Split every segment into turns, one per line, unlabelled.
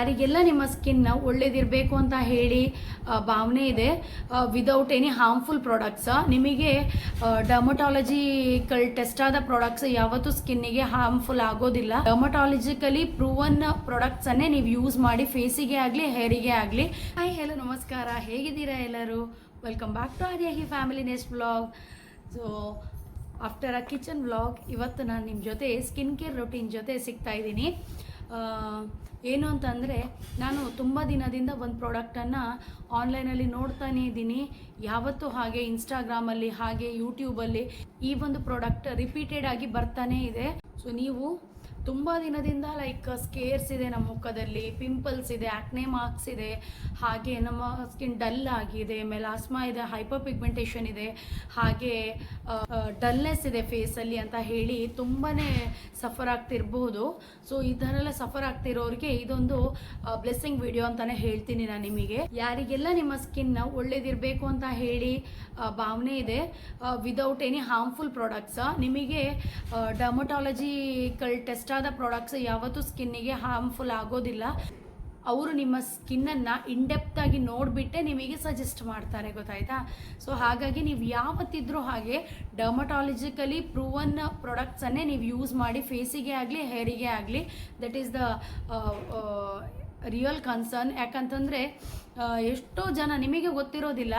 ಯಾರಿಗೆಲ್ಲ ನಿಮ್ಮ ಸ್ಕಿನ್ ಒಳ್ಳೇದಿರಬೇಕು ಅಂತ ಹೇಳಿ ಭಾವನೆ ಇದೆ. ವಿದೌಟ್ ಎನಿ ಹಾರ್ಮ್ಫುಲ್ ಪ್ರಾಡಕ್ಟ್ಸ್ ನಿಮಗೆ ಡರ್ಮಟಾಲಜಿಕಲ್ ಟೆಸ್ಟ್ ಆದ ಪ್ರಾಡಕ್ಟ್ಸ್ ಯಾವತ್ತೂ ಸ್ಕಿನ್ನಿಗೆ ಹಾರ್ಮ್ಫುಲ್ ಆಗೋದಿಲ್ಲ. ಡರ್ಮಟಾಲಜಿಕಲಿ ಪ್ರೂವನ್ ಪ್ರಾಡಕ್ಟ್ಸನ್ನೇ ನೀವು ಯೂಸ್ ಮಾಡಿ ಫೇಸಿಗೆ ಆಗಲಿ ಹೇರಿಗೆ ಆಗಲಿ. ಹಾಯ್ ಹಲೋ ನಮಸ್ಕಾರ. ಹೇಗಿದ್ದೀರಾ ಎಲ್ಲರೂ? Welcome back to Aryahi family next blog so after a kitchen blog ಇವತ್ತು ನಾನು ನಿಮ್ಮ ಜೊತೆ ಸ್ಕಿನ್ ಕೇರ್ ರೊಟೀನ್ ಜೊತೆ ಸಿಗ್ತಾ ಇದ್ದೀನಿ. ಏನು ಅಂತಂದರೆ ನಾನು ತುಂಬ ದಿನದಿಂದ ಒಂದು ಪ್ರಾಡಕ್ಟನ್ನು ಆನ್ಲೈನಲ್ಲಿ ನೋಡ್ತಾನೇ ಇದ್ದೀನಿ. ಯಾವತ್ತೂ ಹಾಗೆ ಇನ್ಸ್ಟಾಗ್ರಾಮಲ್ಲಿ ಹಾಗೆ ಯೂಟ್ಯೂಬಲ್ಲಿ ಈ ಒಂದು ಪ್ರಾಡಕ್ಟ್ ರಿಪೀಟೆಡ್ ಆಗಿ ಬರ್ತಾನೇ ಇದೆ. ಸೊ ನೀವು ತುಂಬ ದಿನದಿಂದ ಲೈಕ್ ಸ್ಕೇರ್ಸ್ ಇದೆ ನಮ್ಮ ಮುಖದಲ್ಲಿ ಪಿಂಪಲ್ಸ್ ಇದೆ ಆಕ್ನೆ ಮಾರ್ಕ್ಸ್ ಇದೆ, ಹಾಗೆ ನಮ್ಮ ಸ್ಕಿನ್ ಡಲ್ ಆಗಿದೆ ಮೆಲಾಸ್ಮಾ ಇದೆ ಹೈಪರ್ ಪಿಗ್ಮೆಂಟೇಷನ್ ಇದೆ, ಹಾಗೆ ಡಲ್ನೆಸ್ ಇದೆ ಫೇಸಲ್ಲಿ ಅಂತ ಹೇಳಿ ತುಂಬಾ ಸಫರ್ ಆಗ್ತಿರ್ಬೋದು. ಸೊ ಈ ಥರ ಎಲ್ಲ ಸಫರ್ ಆಗ್ತಿರೋರಿಗೆ ಇದೊಂದು ಬ್ಲೆಸ್ಸಿಂಗ್ ವಿಡಿಯೋ ಅಂತಲೇ ಹೇಳ್ತೀನಿ ನಾನು ನಿಮಗೆ. ಯಾರಿಗೆಲ್ಲ ನಿಮ್ಮ ಸ್ಕಿನ್ ಒಳ್ಳೇದಿರಬೇಕು ಅಂತ ಹೇಳಿ ಭಾವನೆ ಇದೆ ವಿದೌಟ್ ಎನಿ ಹಾರ್ಮ್ಫುಲ್ ಪ್ರಾಡಕ್ಟ್ಸ್ ನಿಮಗೆ ಡರ್ಮಟಾಲಜಿಕಲ್ ಟೆಸ್ಟ್ ಆದ ಪ್ರಾಡಕ್ಟ್ಸ್ ಯಾವತ್ತೂ ಸ್ಕಿನ್ನಿಗೆ ಹಾರ್ಮ್ಫುಲ್ ಆಗೋದಿಲ್ಲ. ಅವರು ನಿಮ್ಮ ಸ್ಕಿನ್ನನ್ನು ಇನ್ಡೆಪ್ತ್ ಆಗಿ ನೋಡಿಬಿಟ್ಟೆ ನಿಮಗೆ ಸಜೆಸ್ಟ್ ಮಾಡ್ತಾರೆ, ಗೊತ್ತಾಯ್ತಾ? ಸೊ ಹಾಗಾಗಿ ನೀವು ಯಾವತ್ತಿದ್ರೂ ಹಾಗೆ ಡರ್ಮಟಾಲಜಿಕಲಿ ಪ್ರೂವನ್ ಪ್ರಾಡಕ್ಟ್ಸನ್ನೇ ನೀವು ಯೂಸ್ ಮಾಡಿ ಫೇಸಿಗೆ ಆಗಲಿ ಹೇರಿಗೆ ಆಗಲಿ that is the real concern ಯಾಕಂತಂದರೆ ಎಷ್ಟೋ ಜನ ನಿಮಗೆ ಗೊತ್ತಿರೋದಿಲ್ಲ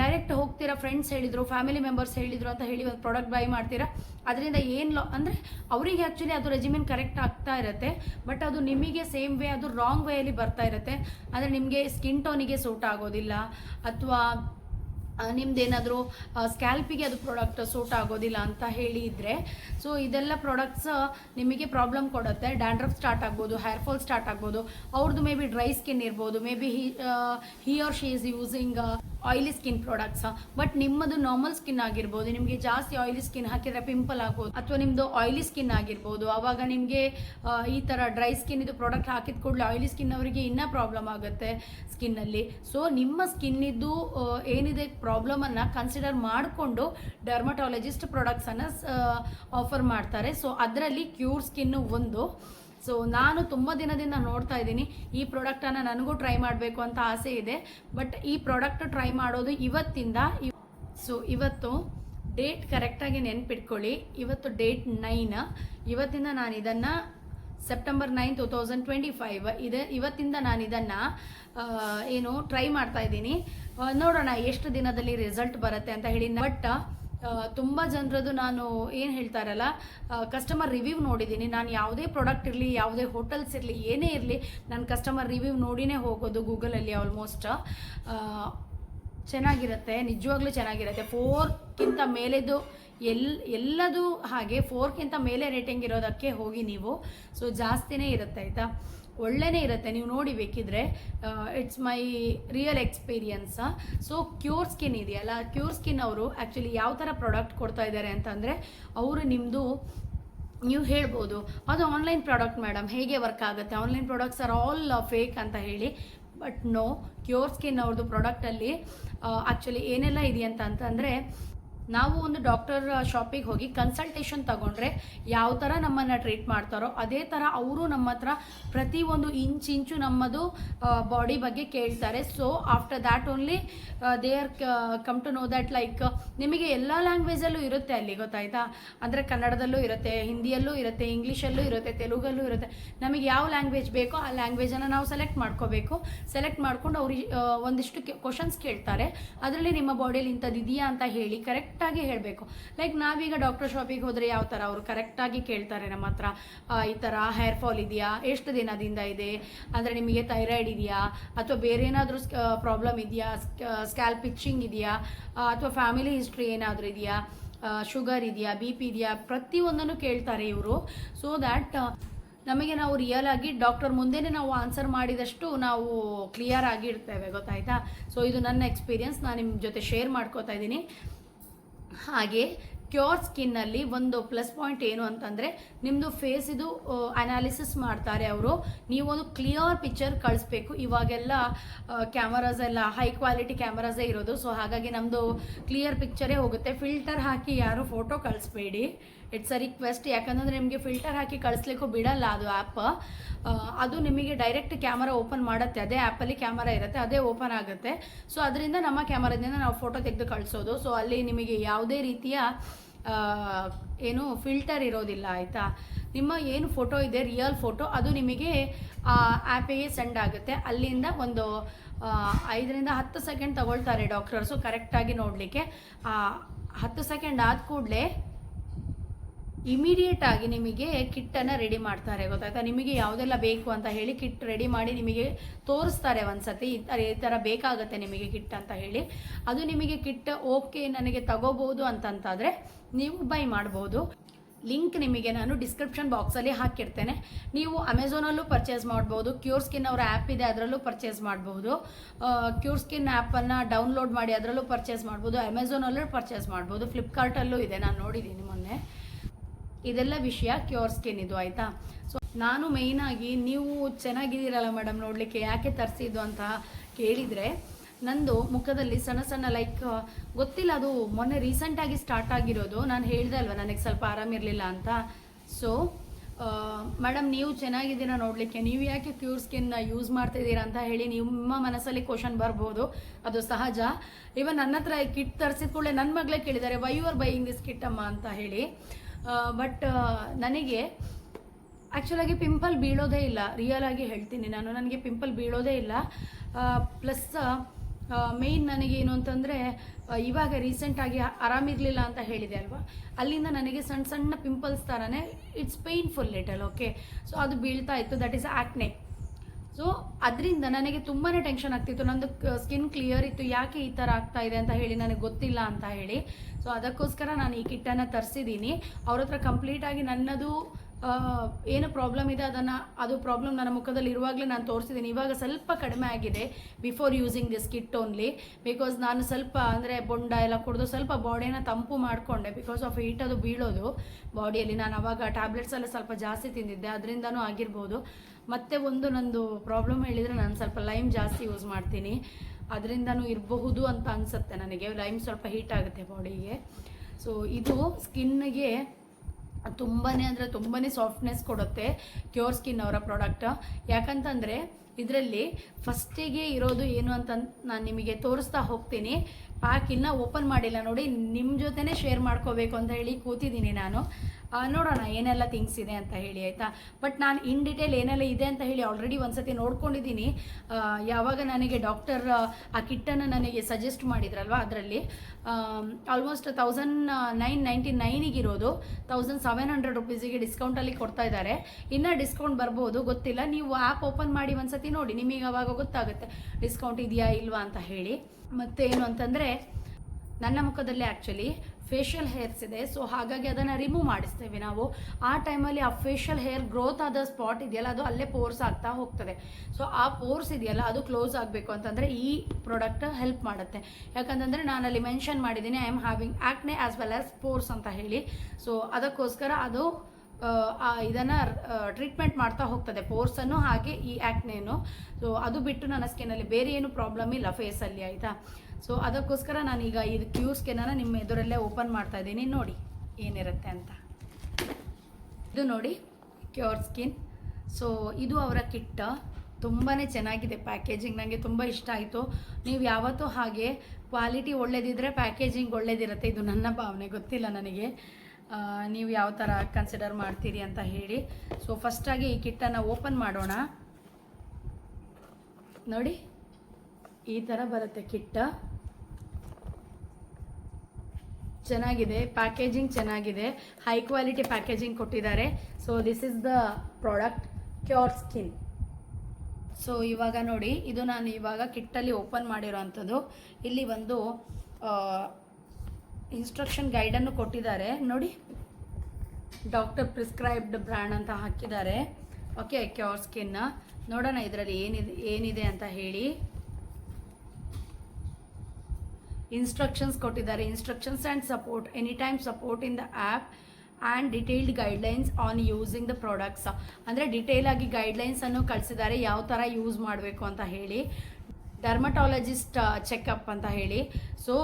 ಡೈರೆಕ್ಟ್ ಹೋಗ್ತೀರಾ ಫ್ರೆಂಡ್ಸ್ ಹೇಳಿದ್ರು, ಫ್ಯಾಮಿಲಿ ಮೆಂಬರ್ಸ್ ಹೇಳಿದ್ರು ಅಂತ ಹೇಳಿ ಒಂದು ಪ್ರಾಡಕ್ಟ್ ಬೈ ಮಾಡ್ತೀರಾ? ಅದರಿಂದ ಏನು ಲಾ ಅಂದರೆ ಅವರಿಗೆ ಆ್ಯಕ್ಚುಲಿ ಅದು ರೆಜಿಮೆನ್ ಕರೆಕ್ಟ್ ಆಗ್ತಾ ಇರುತ್ತೆ ಬಟ್ ಅದು ನಿಮಗೆ ಸೇಮ್ ವೇ ಅದು ರಾಂಗ್ ವೇಯಲ್ಲಿ ಬರ್ತಾ ಇರುತ್ತೆ. ಅಂದರೆ ನಿಮಗೆ ಸ್ಕಿನ್ ಟೋನಿಗೆ ಸೂಟ್ ಆಗೋದಿಲ್ಲ, ಅಥವಾ ನಿಮ್ದೇನಾದರೂ ಸ್ಕ್ಯಾಲ್ಪಿಗೆ ಅದು ಪ್ರಾಡಕ್ಟ್ ಸೂಟ್ ಆಗೋದಿಲ್ಲ ಅಂತ ಹೇಳಿ ಇದ್ರೆ ಸೊ ಇದೆಲ್ಲ ಪ್ರಾಡಕ್ಟ್ಸ್ ನಿಮಗೆ ಪ್ರಾಬ್ಲಮ್ ಕೊಡುತ್ತೆ. ಡ್ಯಾಂಡ್ರಫ್ ಸ್ಟಾರ್ಟ್ ಆಗ್ಬೋದು ಹೇರ್ ಫಾಲ್ ಸ್ಟಾರ್ಟ್ ಆಗ್ಬೋದು. ಅವ್ರದ್ದು ಮೇ ಬಿ ಡ್ರೈ ಸ್ಕಿನ್ ಇರ್ಬೋದು maybe he or she is using oily skin products but ನಿಮ್ಮದು ನಾರ್ಮಲ್ ಸ್ಕಿನ್ ಆಗಿರ್ಬೋದು, ನಿಮಗೆ ಜಾಸ್ತಿ ಆಯಿಲಿ ಸ್ಕಿನ್ ಹಾಕಿದ್ರೆ ಪಿಂಪಲ್ ಆಗ್ಬೋದು ಅಥವಾ ನಿಮ್ಮದು ಆಯಿಲಿ ಸ್ಕಿನ್ ಆಗಿರ್ಬೋದು. ಆವಾಗ ನಿಮಗೆ ಈ ಥರ ಡ್ರೈ ಸ್ಕಿನ್ ಇದು ಪ್ರಾಡಕ್ಟ್ ಹಾಕಿದ ಕೂಡಲೇ ಆಯಿಲಿ ಸ್ಕಿನ್ ಅವರಿಗೆ ಇನ್ನೂ ಪ್ರಾಬ್ಲಮ್ ಆಗುತ್ತೆ ಸ್ಕಿನ್ನಲ್ಲಿ ಸೊ ನಿಮ್ಮ ಸ್ಕಿನ್ನಿದ್ದು ಏನಿದೆ ಪ್ರಾಬ್ಲಮನ್ನು ಕನ್ಸಿಡರ್ ಮಾಡಿಕೊಂಡು ಡರ್ಮಟಾಲಜಿಸ್ಟ್ ಪ್ರಾಡಕ್ಟ್ಸನ್ನು ಆಫರ್ ಮಾಡ್ತಾರೆ. ಸೊ ಅದರಲ್ಲಿ ಕ್ಯೂರ್ ಸ್ಕಿನ್ನು ಒಂದು. ಸೊ ನಾನು ತುಂಬ ದಿನದಿಂದ ನೋಡ್ತಾ ಇದ್ದೀನಿ. ಈ ಪ್ರಾಡಕ್ಟನ್ನು ನನಗೂ ಟ್ರೈ ಮಾಡಬೇಕು ಅಂತ ಆಸೆ ಇದೆ. ಬಟ್ ಈ ಪ್ರಾಡಕ್ಟ್ ಟ್ರೈ ಮಾಡೋದು ಇವತ್ತಿಂದ ಸೊ ಇವತ್ತು ಡೇಟ್ ಕರೆಕ್ಟಾಗಿ ನೆನ್ಪಿಟ್ಕೊಳ್ಳಿ. ಇವತ್ತು ಡೇಟ್ ನೈನ್ ಇವತ್ತಿಂದ ನಾನು ಇದನ್ನು September nine two thousand twenty five ಇದೆ ಇವತ್ತಿಂದ ನಾನು ಇದನ್ನು ಏನು ಟ್ರೈ ಮಾಡ್ತಾ ಇದ್ದೀನಿ. ನೋಡೋಣ ಎಷ್ಟು ದಿನದಲ್ಲಿ ರಿಸಲ್ಟ್ ಬರುತ್ತೆ ಅಂತ ಹೇಳಿ. ಬಟ್ ತುಂಬ ಜನರದು ನಾನು ಏನು ಹೇಳ್ತಾರಲ್ಲ ಕಸ್ಟಮರ್ ರಿವ್ಯೂ ನೋಡಿದ್ದೀನಿ ನಾನು ಯಾವುದೇ ಪ್ರಾಡಕ್ಟ್ ಇರಲಿ, ಯಾವುದೇ ಹೋಟೆಲ್ಸ್ ಇರಲಿ, ಏನೇ ಇರಲಿ, ನಾನು ಕಸ್ಟಮರ್ ರಿವ್ಯೂ ನೋಡಿನೇ ಹೋಗೋದು ಗೂಗಲಲ್ಲಿ ಆಲ್ಮೋಸ್ಟ್ ಚೆನ್ನಾಗಿರುತ್ತೆ, ನಿಜವಾಗ್ಲೂ ಚೆನ್ನಾಗಿರುತ್ತೆ. ಫೋರ್ಕ್ಕಿಂತ ಮೇಲೆದು ಎಲ್, ಎಲ್ಲದು ಹಾಗೆ ಫೋರ್ಕ್ಕಿಂತ ಮೇಲೆ ರೇಟಿಂಗ್ ಇರೋದಕ್ಕೆ ಹೋಗಿ ನೀವು. ಸೊ ಜಾಸ್ತಿನೇ ಇರುತ್ತೆ, ಆಯಿತಾ? ಒಳ್ಳೆನೇ ಇರುತ್ತೆ. ನೀವು ನೋಡಿ ಬೇಕಿದ್ರೆ it's my real experience so cure skin ಇದೆಯಲ್ಲ ಕ್ಯೂರ್ ಸ್ಕಿನ್ ಅವರು ಆ್ಯಕ್ಚುಲಿ ಯಾವ ಥರ ಪ್ರಾಡಕ್ಟ್ ಕೊಡ್ತಾ ಇದ್ದಾರೆ ಅಂತಂದರೆ ಅವರು ನಿಮ್ಮದು ನೀವು ಹೇಳ್ಬೋದು, ಅದು ಆನ್ಲೈನ್ ಪ್ರಾಡಕ್ಟ್ ಮೇಡಮ್ ಹೇಗೆ ವರ್ಕ್ ಆಗುತ್ತೆ? Online products are all fake ಅಂತ ಹೇಳಿ. ಬಟ್ ನೋ ಕ್ಯೂರ್ ಸ್ಕಿನ್ ಅವ್ರದ್ದು ಪ್ರಾಡಕ್ಟಲ್ಲಿ ಆ್ಯಕ್ಚುಲಿ ಏನೆಲ್ಲ ಇದೆಯಂತ ಅಂತಂದರೆ ನಾವು ಒಂದು ಡಾಕ್ಟರ್ ಶಾಪಿಗೆ ಹೋಗಿ ಕನ್ಸಲ್ಟೇಷನ್ ತಗೊಂಡ್ರೆ ಯಾವ ಥರ ನಮ್ಮನ್ನು ಟ್ರೀಟ್ ಮಾಡ್ತಾರೋ ಅದೇ ಥರ ಅವರು ನಮ್ಮ ಹತ್ರ ಪ್ರತಿಯೊಂದು ಇಂಚ್ ಇಂಚು ನಮ್ಮದು ಬಾಡಿ ಬಗ್ಗೆ ಕೇಳ್ತಾರೆ. So after that only they are come to know that like ನಿಮಗೆ ಎಲ್ಲ ಲ್ಯಾಂಗ್ವೇಜಲ್ಲೂ ಇರುತ್ತೆ ಅಲ್ಲಿ, ಗೊತ್ತಾಯ್ತಾ? ಅಂದರೆ ಕನ್ನಡದಲ್ಲೂ ಇರುತ್ತೆ, ಹಿಂದಿಯಲ್ಲೂ ಇರುತ್ತೆ, ಇಂಗ್ಲೀಷಲ್ಲೂ ಇರುತ್ತೆ, ತೆಲುಗಲ್ಲೂ ಇರುತ್ತೆ. ನಮಗೆ ಯಾವ ಲ್ಯಾಂಗ್ವೇಜ್ ಬೇಕೋ ಆ ಲ್ಯಾಂಗ್ವೇಜನ್ನು ನಾವು ಸೆಲೆಕ್ಟ್ ಮಾಡ್ಕೋಬೇಕು. ಸೆಲೆಕ್ಟ್ ಮಾಡ್ಕೊಂಡು ಅವ್ರಿಗೆ ಒಂದಿಷ್ಟು ಕ್ವಶನ್ಸ್ ಕೇಳ್ತಾರೆ. ಅದರಲ್ಲಿ ನಿಮ್ಮ ಬಾಡಿಯಲ್ಲಿ ಇಂಥದ್ದು ಇದೆಯಾ ಅಂತ ಹೇಳಿ ಕರೆಕ್ಟಾಗಿ ಹೇಳಬೇಕು. ಲೈಕ್ ನಾವೀಗ ಡಾಕ್ಟರ್ ಶಾಪಿಗೆ ಹೋದರೆ ಯಾವ ಥರ ಅವರು ಕರೆಕ್ಟಾಗಿ ಕೇಳ್ತಾರೆ ನಮ್ಮ ಹತ್ರ ಈ ಥರ ಹೇರ್ ಫಾಲ್ ಇದೆಯಾ, ಎಷ್ಟು ದಿನದಿಂದ ಇದೆ, ಅಂದರೆ ನಿಮಗೆ ಥೈರಾಯ್ಡ್ ಇದೆಯಾ, ಅಥವಾ ಬೇರೆ ಏನಾದರೂ ಪ್ರಾಬ್ಲಮ್ ಇದೆಯಾ ಸ್ಕ್ಯಾಲ್ಪ್ ಪಿಚ್ಚಿಂಗ್ ಇದೆಯಾ ಅಥವಾ ಫ್ಯಾಮಿಲಿ ಹಿಸ್ಟ್ರಿ ಏನಾದರೂ ಇದೆಯಾ ಶುಗರ್ ಇದೆಯಾ ಬಿ ಪಿ ಇದೆಯಾ, ಪ್ರತಿಯೊಂದನ್ನು ಕೇಳ್ತಾರೆ ಇವರು. ಸೊ ದ್ಯಾಟ್ ನಮಗೆ ನಾವು ರಿಯಲ್ ಆಗಿ ಡಾಕ್ಟರ್ ಮುಂದೆನೇ ನಾವು ಆನ್ಸರ್ ಮಾಡಿದಷ್ಟು ನಾವು ಕ್ಲಿಯರ್ ಆಗಿ ಇರ್ತೇವೆ ಗೊತ್ತಾಯ್ತಾ? ಸೊ ಇದು ನನ್ನ ಎಕ್ಸ್ಪೀರಿಯನ್ಸ್ ನಾನು ನಿಮ್ಮ ಜೊತೆ ಶೇರ್ ಮಾಡ್ಕೋತಾ ಇದ್ದೀನಿ. ಹಾಗೆ ಕ್ಯೂರ್ ಸ್ಕಿನ್ನಲ್ಲಿ ಒಂದು ಪ್ಲಸ್ ಪಾಯಿಂಟ್ ಏನು ಅಂತಂದರೆ ನಿಮ್ಮದು ಫೇಸ್ ಇದು ಅನಾಲಿಸಿಸ್ ಮಾಡ್ತಾರೆ ಅವರು. ನೀವೊಂದು ಕ್ಲಿಯರ್ ಪಿಕ್ಚರ್ ಕಳಿಸ್ಬೇಕು. ಇವಾಗೆಲ್ಲ ಕ್ಯಾಮರಾಸ್ ಎಲ್ಲ ಹೈ ಕ್ವಾಲಿಟಿ ಕ್ಯಾಮರಾಸೇ ಇರೋದು. ಸೊ ಹಾಗಾಗಿ ನಮ್ಮದು ಕ್ಲಿಯರ್ ಪಿಕ್ಚರೇ ಹೋಗುತ್ತೆ. ಫಿಲ್ಟರ್ ಹಾಕಿ ಯಾರು ಫೋಟೋ ಕಳಿಸ್ಬೇಡಿ. ಇಟ್ಸ್ ಅ ರಿಕ್ವೆಸ್ಟ್ ಯಾಕಂದರೆ ನಿಮಗೆ ಫಿಲ್ಟರ್ ಹಾಕಿ ಕಳಿಸ್ಲಿಕ್ಕೂ ಬಿಡಲ್ಲ ಅದು ಆ್ಯಪ್ ಅದು ನಿಮಗೆ ಡೈರೆಕ್ಟ್ ಕ್ಯಾಮರಾ ಓಪನ್ ಮಾಡುತ್ತೆ. ಅದೇ ಆ್ಯಪಲ್ಲಿ ಕ್ಯಾಮರಾ ಇರುತ್ತೆ. ಅದೇ ಓಪನ್ ಆಗುತ್ತೆ. ಸೊ ಅದರಿಂದ ನಮ್ಮ ಕ್ಯಾಮರಾದಿಂದ ನಾವು ಫೋಟೋ ತೆಗೆದು ಕಳಿಸೋದು. ಸೊ ಅಲ್ಲಿ ನಿಮಗೆ ಯಾವುದೇ ರೀತಿಯ ಏನು ಫಿಲ್ಟರ್ ಇರೋದಿಲ್ಲ, ಆಯಿತಾ? ನಿಮ್ಮ ಏನು ಫೋಟೋ ಇದೆ ರಿಯಲ್ ಫೋಟೋ ಅದು ನಿಮಗೆ ಆ ಆ್ಯಪಿಗೆ ಸೆಂಡ್ ಆಗುತ್ತೆ. ಅಲ್ಲಿಂದ ಒಂದು ಐದರಿಂದ ಹತ್ತು ಸೆಕೆಂಡ್ ತಗೊಳ್ತಾರೆ ಡಾಕ್ಟರ್ಸು ಕರೆಕ್ಟಾಗಿ ನೋಡಲಿಕ್ಕೆ. ಹತ್ತು ಸೆಕೆಂಡ್ ಆದ ಕೂಡಲೇ ಇಮಿಡಿಯೇಟ್ ಆಗಿ ನಿಮಗೆ ಕಿಟ್ಟನ್ನು ರೆಡಿ ಮಾಡ್ತಾರೆ. ಗೊತ್ತಾಯ್ತಾ? ನಿಮಗೆ ಯಾವುದೆಲ್ಲ ಬೇಕು ಅಂತ ಹೇಳಿ ಕಿಟ್ ರೆಡಿ ಮಾಡಿ ನಿಮಗೆ ತೋರಿಸ್ತಾರೆ ಒಂದ್ಸತಿ. ಈ ಥರ ಈ ಥರ ಬೇಕಾಗುತ್ತೆ ನಿಮಗೆ ಕಿಟ್ ಅಂತ ಹೇಳಿ. ಅದು ನಿಮಗೆ ಕಿಟ್ ಓಕೆ ನನಗೆ ತಗೋಬೋದು ಅಂತಂತಾದರೆ ನೀವು ಬೈ ಮಾಡ್ಬೋದು. ಲಿಂಕ್ ನಿಮಗೆ ನಾನು ಡಿಸ್ಕ್ರಿಪ್ಷನ್ ಬಾಕ್ಸಲ್ಲಿ ಹಾಕಿರ್ತೇನೆ. ನೀವು ಅಮೆಝಾನಲ್ಲೂ ಪರ್ಚೇಸ್ ಮಾಡ್ಬೋದು. ಕ್ಯೂರ್ ಸ್ಕಿನ್ ಅವರ ಆ್ಯಪ್ ಇದೆ, ಅದರಲ್ಲೂ ಪರ್ಚೇಸ್ ಮಾಡ್ಬೋದು. ಕ್ಯೂರ್ ಸ್ಕಿನ್ ಆ್ಯಪನ್ನು ಡೌನ್ಲೋಡ್ ಮಾಡಿ, ಅದರಲ್ಲೂ ಪರ್ಚೇಸ್ ಮಾಡ್ಬೋದು. ಅಮೆಝಾನಲ್ಲೂ ಪರ್ಚೇಸ್ ಮಾಡ್ಬೋದು. ಫ್ಲಿಪ್ಕಾರ್ಟಲ್ಲೂ ಇದೆ. ನಾನು ನೋಡಿದ್ದೀನಿ ಮೊನ್ನೆ. ಇದೆಲ್ಲ ವಿಷಯ ಕ್ಯೂರ್ ಸ್ಕಿನ್ ಇದು, ಆಯಿತಾ? ಸೊ ನಾನು ಮೇಯ್ನಾಗಿ ನೀವು ಚೆನ್ನಾಗಿದ್ದೀರಲ್ಲ ಮೇಡಮ್ ನೋಡಲಿಕ್ಕೆ, ಯಾಕೆ ತರಿಸಿದ್ದು ಅಂತ ಕೇಳಿದರೆ, ನಂದು ಮುಖದಲ್ಲಿ ಸಣ್ಣ ಸಣ್ಣ ಲೈಕ್ ಗೊತ್ತಿಲ್ಲ ಅದು ಮೊನ್ನೆ ರೀಸೆಂಟಾಗಿ ಸ್ಟಾರ್ಟ್ ಆಗಿರೋದು. ನಾನು ಹೇಳ್ದೆ ಅಲ್ವಾ, ನನಗೆ ಸ್ವಲ್ಪ ಆರಾಮಿರಲಿಲ್ಲ ಅಂತ? ಸೊ ಮೇಡಮ್ ನೀವು ಚೆನ್ನಾಗಿದ್ದೀರಾ ನೋಡಲಿಕ್ಕೆ, ನೀವು ಯಾಕೆ ಕ್ಯೂರ್ ಸ್ಕಿನ್ನ ಯೂಸ್ ಮಾಡ್ತಿದ್ದೀರಾ ಅಂತ ಹೇಳಿ ನಿಮ್ಮ ಮನಸ್ಸಲ್ಲಿ ಕ್ವಶನ್ ಬರ್ಬೋದು. ಅದು ಸಹಜ. ಇವನ್ ನನ್ನ ಹತ್ರ ಕಿಟ್ ತರಿಸಿದ ಕೂಡಲೇ ನನ್ನ ಮಗಳೇ ಕೇಳಿದ್ದಾರೆ why you are buying this kit ಅಮ್ಮ? ಅಂತ ಹೇಳಿ. ಬಟ್ ನನಗೆ ಆ್ಯಕ್ಚುಲಾಗಿ ಪಿಂಪಲ್ ಬೀಳೋದೇ ಇಲ್ಲ. ರಿಯಲ್ ಹೇಳ್ತೀನಿ ನಾನು. ನನಗೆ ಪಿಂಪಲ್ ಬೀಳೋದೇ ಇಲ್ಲ. ಪ್ಲಸ್ ಮೇಯ್ನ್ ಏನು ಅಂತಂದರೆ ಇವಾಗ ರೀಸೆಂಟಾಗಿ ಆರಾಮಿರಲಿಲ್ಲ ಅಂತ ಹೇಳಿದೆ ಅಲ್ವಾ? ಅಲ್ಲಿಂದ ನನಗೆ ಸಣ್ಣ ಸಣ್ಣ ಪಿಂಪಲ್ಸ್ ಥರನೇ it's painful little okay so ಅದು ಬೀಳ್ತಾ ಇತ್ತು. ದಟ್ ಈಸ್ ಆ್ಯಕ್ನೆ ಸೊ ಅದರಿಂದ ನನಗೆ ತುಂಬಾ ಟೆನ್ಷನ್ ಆಗ್ತಿತ್ತು. ನಂದು ಸ್ಕಿನ್ ಕ್ಲಿಯರ್ ಇತ್ತು. ಯಾಕೆ ಈ ಥರ ಆಗ್ತಾ ಇದೆ ಅಂತ ಹೇಳಿ ನನಗೆ ಗೊತ್ತಿಲ್ಲ ಅಂತ ಹೇಳಿ. ಸೊ ಅದಕ್ಕೋಸ್ಕರ ನಾನು ಈ ಕಿಟ್ಟನ್ನು ತರಿಸಿದ್ದೀನಿ. ಅವ್ರ ಹತ್ರ ಕಂಪ್ಲೀಟಾಗಿ ನನ್ನದು ಏನು ಪ್ರಾಬ್ಲಮ್ ಇದೆ ಅದನ್ನು, ಅದು ಪ್ರಾಬ್ಲಮ್ ನನ್ನ ಮುಖದಲ್ಲಿ ಇರುವಾಗಲೇ ನಾನು ತೋರಿಸಿದ್ದೀನಿ ಇವಾಗ ಸ್ವಲ್ಪ ಕಡಿಮೆ ಆಗಿದೆ before using this kit only because ನಾನು ಸ್ವಲ್ಪ ಅಂದರೆ ಬೊಂಡ ಎಲ್ಲ ಕುಡಿದು ಸ್ವಲ್ಪ ಬಾಡಿನ ತಂಪು ಮಾಡಿಕೊಂಡೆ. ಬಿಕಾಸ್ ಆಫ್ ಹೀಟ್ ಅದು ಬೀಳೋದು ಬಾಡಿಯಲ್ಲಿ ನಾನು ಅವಾಗ ಟ್ಯಾಬ್ಲೆಟ್ಸ್ ಎಲ್ಲ ಸ್ವಲ್ಪ ಜಾಸ್ತಿ ತಿಂದಿದ್ದೆ, ಅದರಿಂದನೂ ಆಗಿರ್ಬೋದು. ಮತ್ತೆ ಒಂದು ನಂದು ಪ್ರಾಬ್ಲಮ್ ಹೇಳಿದರೆ ನಾನು ಸ್ವಲ್ಪ ಲೈಮ್ ಜಾಸ್ತಿ ಯೂಸ್ ಮಾಡ್ತೀನಿ. ಅದರಿಂದನೂ ಇರಬಹುದು ಅಂತ ಅನಿಸುತ್ತೆ ನನಗೆ. ಲೈಮ್ ಸ್ವಲ್ಪ ಹೀಟ್ ಆಗುತ್ತೆ ಬಾಡಿಗೆ ಸೊ ಇದು ಸ್ಕಿನ್ನಿಗೆ ತುಂಬಾ ಅಂದರೆ ತುಂಬಾ ಸಾಫ್ಟ್ನೆಸ್ ಕೊಡುತ್ತೆ ಕ್ಯೂರ್ ಸ್ಕಿನ್ ಅವರ ಪ್ರಾಡಕ್ಟ್ ಯಾಕಂತಂದರೆ ಇದರಲ್ಲಿ ಫಸ್ಟಿಗೆ ಇರೋದು ಏನು ಅಂತ ನಾನು ನಿಮಗೆ ತೋರಿಸ್ತಾ ಹೋಗ್ತೀನಿ. ಪ್ಯಾಕ್ ಇನ್ನೂ ಓಪನ್ ಮಾಡಿಲ್ಲ. ನೋಡಿ ನಿಮ್ಮ ಜೊತೆನೇ ಶೇರ್ ಮಾಡ್ಕೋಬೇಕು ಅಂತ ಹೇಳಿ ಕೂತಿದ್ದೀನಿ ನಾನು. ನೋಡೋಣ, ಏನೆಲ್ಲ ಥಿಂಗ್ಸ್ ಇದೆ ಅಂತ ಹೇಳಿ, ಆಯಿತಾ? ಬಟ್ ನಾನು ಇನ್ ಡಿಟೇಲ್ ಏನೆಲ್ಲ ಇದೆ ಅಂತ ಹೇಳಿ ಆಲ್ರೆಡಿ ಒಂದ್ಸತಿ ನೋಡ್ಕೊಂಡಿದ್ದೀನಿ ಯಾವಾಗ ನನಗೆ ಡಾಕ್ಟರ್ ಆ ಕಿಟ್ಟನ್ನು ನನಗೆ ಸಜೆಸ್ಟ್ ಮಾಡಿದ್ರಲ್ವ ಅದರಲ್ಲಿ? ಆಲ್ಮೋಸ್ಟ್ ತೌಸಂಡ್ ನೈನ್ ನೈಂಟಿ ನೈನಿಗಿರೋದು ತೌಸಂಡ್ ಸೆವೆನ್ ಹಂಡ್ರೆಡ್ ರುಪೀಸಿಗೆ ಡಿಸ್ಕೌಂಟಲ್ಲಿ ಕೊಡ್ತಾ ಇದ್ದಾರೆ. ಇನ್ನೂ ಡಿಸ್ಕೌಂಟ್ ಬರ್ಬೋದು, ಗೊತ್ತಿಲ್ಲ. ನೀವು ಆ್ಯಪ್ ಓಪನ್ ಮಾಡಿ ಒಂದ್ಸತಿ ನೋಡಿ. ನಿಮಗೆ ಅವಾಗ ಗೊತ್ತಾಗುತ್ತೆ. ಡಿಸ್ಕೌಂಟ್ ಇದೆಯಾ ಇಲ್ವಾ ಅಂತ ಹೇಳಿ. ಮತ್ತೇನು ಅಂತಂದರೆ, ನನ್ನ ಮುಖದಲ್ಲಿ ಆ್ಯಕ್ಚುಲಿ ಫೇಶಿಯಲ್ ಹೇರ್ಸ್ ಇದೆ. ಸೊ ಹಾಗಾಗಿ ಅದನ್ನು ರಿಮೂವ್ ಮಾಡಿಸ್ತೇವೆ ನಾವು. ಆ ಟೈಮಲ್ಲಿ ಆ ಫೇಶಿಯಲ್ ಹೇರ್ ಗ್ರೋತ್ ಆದ ಸ್ಪಾಟ್ ಇದೆಯಲ್ಲ, ಅದು ಅಲ್ಲೇ ಪೋರ್ಸ್ ಆಗ್ತಾ ಹೋಗ್ತದೆ. ಸೊ ಆ ಪೋರ್ಸ್ ಇದೆಯಲ್ಲ, ಅದು ಕ್ಲೋಸ್ ಆಗಬೇಕು ಅಂತಂದರೆ ಈ ಪ್ರಾಡಕ್ಟ್ ಹೆಲ್ಪ್ ಮಾಡುತ್ತೆ. ಯಾಕಂತಂದರೆ ನಾನಲ್ಲಿ ಮೆನ್ಷನ್ ಮಾಡಿದ್ದೀನಿ I am having acne as well as pores ಅಂತ ಹೇಳಿ. ಸೊ ಅದಕ್ಕೋಸ್ಕರ ಅದು ಇದನ್ನು ಟ್ರೀಟ್ಮೆಂಟ್ ಮಾಡ್ತಾ ಹೋಗ್ತದೆ. ಪೋರ್ಸನ್ನು ಹಾಗೆ ಈ ಆ್ಯಕ್ನೇನು ಸೊ ಅದು ಬಿಟ್ಟು ನನ್ನ ಸ್ಕಿನ್ನಲ್ಲಿ ಬೇರೆ ಏನು ಪ್ರಾಬ್ಲಮ್ ಇಲ್ಲ ಫೇಸಲ್ಲಿ ಆಯಿತಾ? ಸೊ ಅದಕ್ಕೋಸ್ಕರ ನಾನೀಗ ಇದು ಕ್ಯೂ ಸ್ಕಿನ್ನನ್ನು ನಿಮ್ಮ ಎದುರಲ್ಲೇ ಓಪನ್ ಮಾಡ್ತಾ ಇದ್ದೀನಿ. ನೋಡಿ, ಏನಿರುತ್ತೆ ಅಂತ. ಇದು ನೋಡಿ ಕ್ಯೂರ್ ಸ್ಕಿನ್ ಸೊ ಇದು ಅವರ ಕಿಟ್ಟ ತುಂಬಾ ಚೆನ್ನಾಗಿದೆ ಪ್ಯಾಕೇಜಿಂಗ್ ನನಗೆ ತುಂಬ ಇಷ್ಟ ಆಯಿತು. ನೀವು ಯಾವತ್ತೂ ಹಾಗೆ ಕ್ವಾಲಿಟಿ ಒಳ್ಳೇದಿದ್ದರೆ ಪ್ಯಾಕೇಜಿಂಗ್ ಒಳ್ಳೇದಿರುತ್ತೆ. ಇದು ನನ್ನ ಭಾವನೆ, ಗೊತ್ತಿಲ್ಲ ನನಗೆ. ನೀವು ಯಾವ ಥರ ಕನ್ಸಿಡರ್ ಮಾಡ್ತೀರಿ ಅಂತ ಹೇಳಿ. ಸೊ ಫಸ್ಟಾಗಿ ಈ ಕಿಟ್ಟನ್ನು ಓಪನ್ ಮಾಡೋಣ. ನೋಡಿ, ಈ ಥರ ಬರುತ್ತೆ ಕಿಟ್ಟ. ಚೆನ್ನಾಗಿದೆ ಪ್ಯಾಕೇಜಿಂಗ್ ಚೆನ್ನಾಗಿದೆ ಹೈ ಕ್ವಾಲಿಟಿ ಪ್ಯಾಕೇಜಿಂಗ್ ಕೊಟ್ಟಿದ್ದಾರೆ. So this is the product cure skin so ಇವಾಗ ನೋಡಿ, ಇದು ನಾನು ಇವಾಗ ಕಿಟ್ಟಲ್ಲಿ ಓಪನ್ ಮಾಡಿರೋ ಅಂಥದ್ದು ಇಲ್ಲಿ ಒಂದು ಇನ್ಸ್ಟ್ರಕ್ಷನ್ ಗೈಡನ್ನು ಕೊಟ್ಟಿದ್ದಾರೆ. ನೋಡಿ ಡಾಕ್ಟರ್ ಪ್ರಿಸ್ಕ್ರೈಬ್ಡ್ ಬ್ರ್ಯಾಂಡ್ ಅಂತ ಹಾಕಿದ್ದಾರೆ. ಓಕೆ ಕ್ಯೂರ್ ಸ್ಕಿನ್ನ ನೋಡೋಣ ಇದರಲ್ಲಿ ಏನಿದೆ ಏನಿದೆ ಅಂತ ಹೇಳಿ. ಇನ್ಸ್ಟ್ರಕ್ಷನ್ಸ್ ಕೊಟ್ಟಿದ್ದಾರೆ. Instructions and support any time support in the app and detailed guidelines on using the products ಅಂದರೆ ಡಿಟೇಲ್ ಆಗಿ ಗೈಡ್ಲೈನ್ಸನ್ನು ಕಳಿಸಿದ್ದಾರೆ. ಯಾವ ಥರ ಯೂಸ್ ಮಾಡಬೇಕು ಅಂತ ಹೇಳಿ. ಡರ್ಮಟಾಲಜಿಸ್ಟ್ ಚೆಕಪ್ ಅಂತ ಹೇಳಿ. ಸೊ